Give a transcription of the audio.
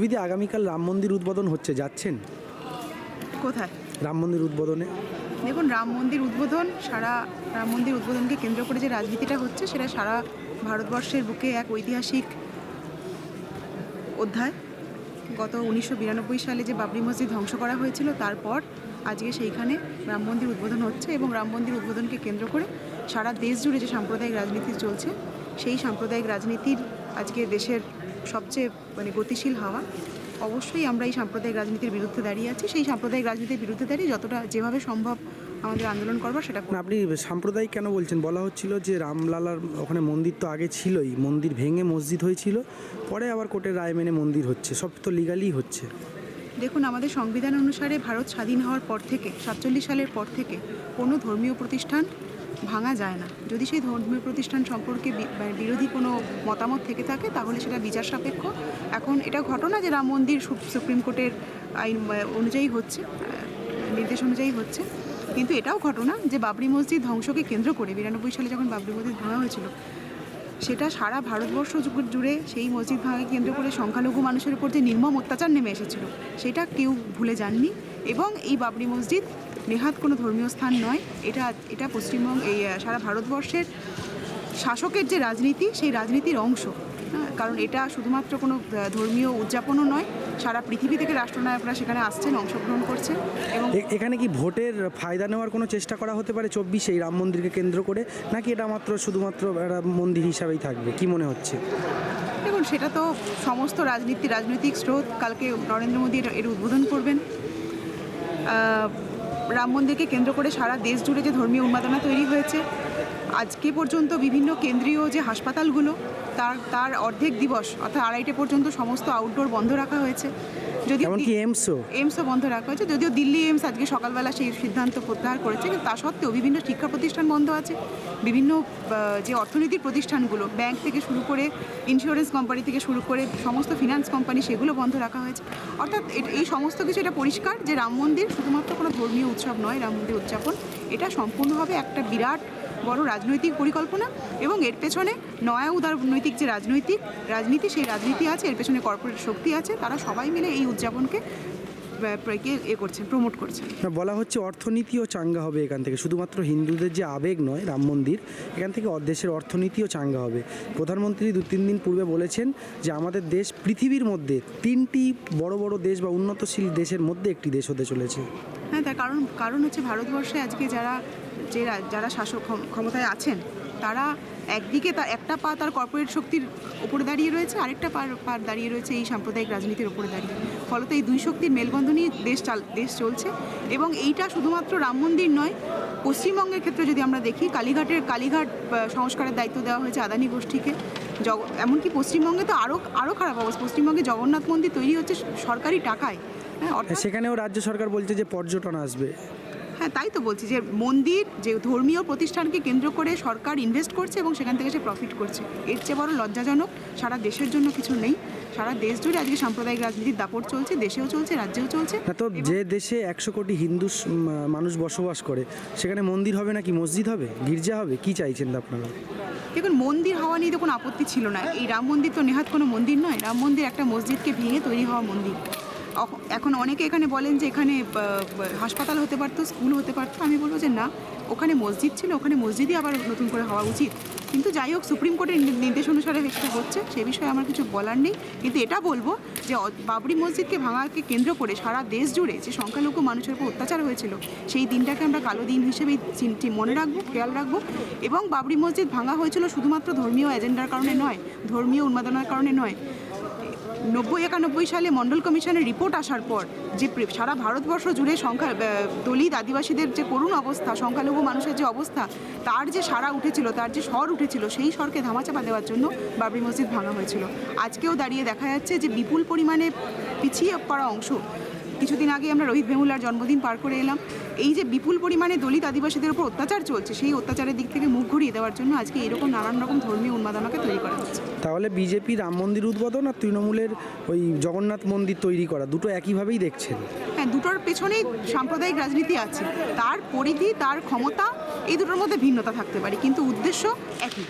ছবিতে আগামীকাল রাম মন্দির উদ্বোধন হচ্ছে যাচ্ছেন? কোথায়? রাম মন্দির উদ্বোধনে। দেখুন রাম মন্দির উদ্বোধন সারা রাম মন্দির উদ্বোধনকে কেন্দ্র করে যে রাজনীতিটা হচ্ছে সেটা সারা ভারতবর্ষের বুকে এক ঐতিহাসিক অধ্যায়। গত উনিশশো বিরানব্বই সালে যে বাবরি মসজিদ ধ্বংস করা হয়েছিল তারপর আজকে সেইখানে রাম মন্দির উদ্বোধন হচ্ছে এবং রাম মন্দির উদ্বোধনকে কেন্দ্র করে সারা দেশ জুড়ে যে সাম্প্রদায়িক রাজনীতি চলছে সেই সাম্প্রদায়িক রাজনীতির আজকে দেশের সবচেয়ে মানে গতিশীল হাওয়া। অবশ্যই আমরা এই সাম্প্রদায়িক রাজনীতির বিরুদ্ধে দাঁড়িয়ে আছি। সেই সাম্প্রদায়িক রাজনীতির বিরুদ্ধে দাঁড়িয়ে যতটা যেভাবে সম্ভব আমাদের আন্দোলন করবার সেটা আপনি সাম্প্রদায়িক কেন বলছেন? বলা হচ্ছিল যে রামলালার ওখানে মন্দির তো আগে ছিলই মন্দির ভেঙে মসজিদ হয়েছিল পরে আবার কোর্টের রায় মেনে মন্দির হচ্ছে সব তো লিগালি হচ্ছে। দেখুন আমাদের সংবিধান অনুসারে ভারত স্বাধীন হওয়ার পর থেকে সাতচল্লিশ সালের পর থেকে কোনো ধর্মীয় প্রতিষ্ঠান ভাঙা যায় না। যদি সেই ধর্মীয় প্রতিষ্ঠান সম্পর্কে বিরোধী কোনো মতামত থেকে থাকে, তাহলে সেটা বিচার সাপেক্ষ। এখন এটা ঘটনা যে রাম মন্দির সুপ্রিম কোর্টের আইন অনুযায়ী হচ্ছে নির্দেশ অনুযায়ী হচ্ছে, কিন্তু এটাও ঘটনা যে বাবরি মসজিদ ধ্বংসকে কেন্দ্র করে। বিরানব্বই সালে যখন বাবরি মসজিদ ভাঙা হয়েছিল, সেটা সারা ভারতবর্ষ জুড়ে সেই মসজিদ ভাঙাকে কেন্দ্র করে সংখ্যালঘু মানুষের উপর যে নির্মম অত্যাচার নেমে এসেছিল, সেটা কেউ ভুলে যাননি। এবং এই বাবরি মসজিদ নেহাত কোনো ধর্মীয় স্থান নয়। এটা এটা পশ্চিমবঙ্গ এই সারা ভারতবর্ষের শাসকের যে রাজনীতি সেই রাজনীতির অংশ। হ্যাঁ, কারণ এটা শুধুমাত্র কোনো ধর্মীয় উদযাপনও নয় সারা পৃথিবী থেকে রাষ্ট্রনায়করা সেখানে আসছেন অংশগ্রহণ করছে এবং এখানে কি ভোটের ফায়দা নেওয়ার কোনো চেষ্টা করা হতে পারে চব্বিশে এই রাম মন্দিরকে কেন্দ্র করে নাকি এটা মাত্র শুধুমাত্র একটা মন্দির হিসাবেই থাকবে? কি মনে হচ্ছে? দেখুন সেটা তো সমস্ত রাজনীতি রাজনৈতিক স্রোত। কালকে নরেন্দ্র মোদী এর- উদ্বোধন করবেন। রাম মন্দিরকে কেন্দ্র করে সারা দেশ জুড়ে যে ধর্মীয় উন্মাদনা তৈরি হয়েছে আজকে পর্যন্ত বিভিন্ন কেন্দ্রীয় যে হাসপাতালগুলো তার তার অর্ধেক দিবস অর্থাৎ আড়াইটে পর্যন্ত সমস্ত আউটডোর বন্ধ রাখা হয়েছে। যদি এমনকি এমসও এইমসও বন্ধ রাখা হয়েছে। যদিও দিল্লি এইমস আজকে সকালবেলা সেই সিদ্ধান্ত প্রত্যাহার করেছে কিন্তু তা সত্ত্বেও বিভিন্ন শিক্ষা প্রতিষ্ঠান বন্ধ আছে। বিভিন্ন যে অর্থনীতির প্রতিষ্ঠানগুলো ব্যাংক থেকে শুরু করে ইন্স্যুরেন্স কোম্পানি থেকে শুরু করে সমস্ত ফিনান্স কোম্পানি সেগুলো বন্ধ রাখা হয়েছে। অর্থাৎ এই সমস্ত কিছু এটা পরিষ্কার যে রাম মন্দির শুধুমাত্র কোনো ধর্মীয় উৎসব নয় রাম মন্দির উদযাপন। এটা সম্পূর্ণভাবে একটা বিরাট বড় রাজনৈতিক পরিকল্পনা এবং এর পেছনে নয়া উদারনৈতিক যে রাজনৈতিক রাজনীতি সেই রাজনীতি আছে এর পেছনে কর্পোরেট শক্তি আছে তারা সবাই মিলে এই উদযাপনকে আহ, কে এ করছেন প্রমোট করছেন। বলা হচ্ছে অর্থনীতিও চাঙ্গা হবে এখান থেকে। শুধুমাত্র হিন্দুদের যে আবেগ নয় রাম মন্দির এখান থেকে দেশের অর্থনীতিও চাঙ্গা হবে। প্রধানমন্ত্রী দু তিন দিন পূর্বে বলেছেন যে আমাদের দেশ পৃথিবীর মধ্যে তিনটি বড় বড় দেশ বা উন্নতশীল দেশের মধ্যে একটি দেশ হতে চলেছে। হ্যাঁ কারণ কারণ হচ্ছে ভারতবর্ষে আজকে যারা, যে যারা শাসক ক্ষম- ক্ষমতায় আছেন, তারা একদিকে তার একটা পা তার কর্পোরেট শক্তির উপরে দাঁড়িয়ে রয়েছে, আরেকটা পা পা দাঁড়িয়ে রয়েছে এই সাম্প্রদায়িক রাজনীতির উপরে দাঁড়িয়ে। ফলত এই দুই শক্তির মেলবন্ধনই দেশ চাল, দেশ চলছে এবং এইটা শুধুমাত্র রাম মন্দির নয়, পশ্চিমবঙ্গের ক্ষেত্রে যদি আমরা দেখি, কালীঘাটের, কালীঘাট সংস্কারের দায়িত্ব দেওয়া হয়েছে আদানি গোষ্ঠীকে। জগ, এমনকি পশ্চিমবঙ্গে তো আরও আরও খারাপ অবস্থা, পশ্চিমবঙ্গে জগন্নাথ মন্দির তৈরি হচ্ছে সরকারি টাকায়। সেখানেও রাজ্য সরকার বলছে যে পর্যটন আসবে। হ্যাঁ তাই তো বলছি যে মন্দির যে ধর্মীয় প্রতিষ্ঠানকে কেন্দ্র করে সরকার ইনভেস্ট করছে এবং সেখান থেকে সে প্রফিট করছে। এর চেয়ে বড় লজ্জাজনক সারা দেশের জন্য কিছু নেই। সারা দেশ জুড়ে আজকে সাম্প্রদায়িক রাজনীতির দাপট চলছে দেশেও চলছে রাজ্যেও চলছে। তো যে দেশে একশো কোটি হিন্দু মানুষ বসবাস করে সেখানে মন্দির হবে নাকি মসজিদ হবে? গির্জা হবে? কি চাইছেন আপনারা? দেখুন মন্দির হওয়া নিয়ে তো কোনো আপত্তি ছিল না। এই রাম মন্দির তো নেহাত কোনো মন্দির নয়। রাম মন্দির একটা মসজিদকে ভেঙে তৈরি হওয়া মন্দির। এখন অনেকে এখানে বলেন যে এখানে হাসপাতাল হতে পারতো, স্কুল হতে পারতো, আমি বলব যে না, ওখানে মসজিদ ছিল, ওখানে মসজিদই আবার নতুন করে হওয়া উচিত। কিন্তু যাই হোক, সুপ্রিম কোর্টের নির্দেশ অনুসারে সেটা হচ্ছে, সে বিষয়ে আমার কিছু বলার নেই। কিন্তু এটা বলব যে বাবরি মসজিদকে ভাঙাকে কেন্দ্র করে সারা দেশ জুড়ে যে সংখ্যালঘু মানুষের উপর অত্যাচার হয়েছিল, সেই দিনটাকে আমরা কালো দিন হিসেবে মনে রাখব, খেয়াল রাখব। এবং বাবরি মসজিদ ভাঙা হয়েছিল শুধুমাত্র ধর্মীয় এজেন্ডার কারণে নয়, ধর্মীয় উন্মাদনার কারণে নয়। নব্বই একানব্বই সালে মণ্ডল কমিশনের রিপোর্ট আসার পর যে সারা ভারতবর্ষ জুড়ে সংখ্যা দলিত আদিবাসীদের যে করুণ অবস্থা, সংখ্যালঘু মানুষের যে অবস্থা, তার যে সারা উঠেছিল, তার যে স্বর উঠেছিল, সেই স্বরকে ধামাচাপা দেওয়ার জন্য বাবরি মসজিদ ভাঙা হয়েছিল। আজকেও দাঁড়িয়ে দেখা যাচ্ছে যে বিপুল পরিমাণে পিছিয়ে পড়া অংশ, কিছুদিন আগে আমরা রোহিত ভেমুলার জন্মদিন পার করে এলাম। এই যে বিপুল পরিমাণে দলিত আদিবাসীদের উপর অত্যাচার চলছে সেই অত্যাচারের দিক থেকে মুখ ঘুরিয়ে দেওয়ার জন্য আজকে এরকম নানান রকম ধর্মীয় উন্মাদনাকে তৈরি করা হচ্ছে। তাহলে বিজেপি রাম মন্দির উদ্বোধন আর তৃণমূলের ওই জগন্নাথ মন্দির তৈরি করা দুটো একইভাবেই দেখছেন? হ্যাঁ দুটোর পেছনেই সাম্প্রদায়িক রাজনীতি আছে। তার পরিধি তার ক্ষমতা এই দুটোর মধ্যে ভিন্নতা থাকতে পারে কিন্তু উদ্দেশ্য একই।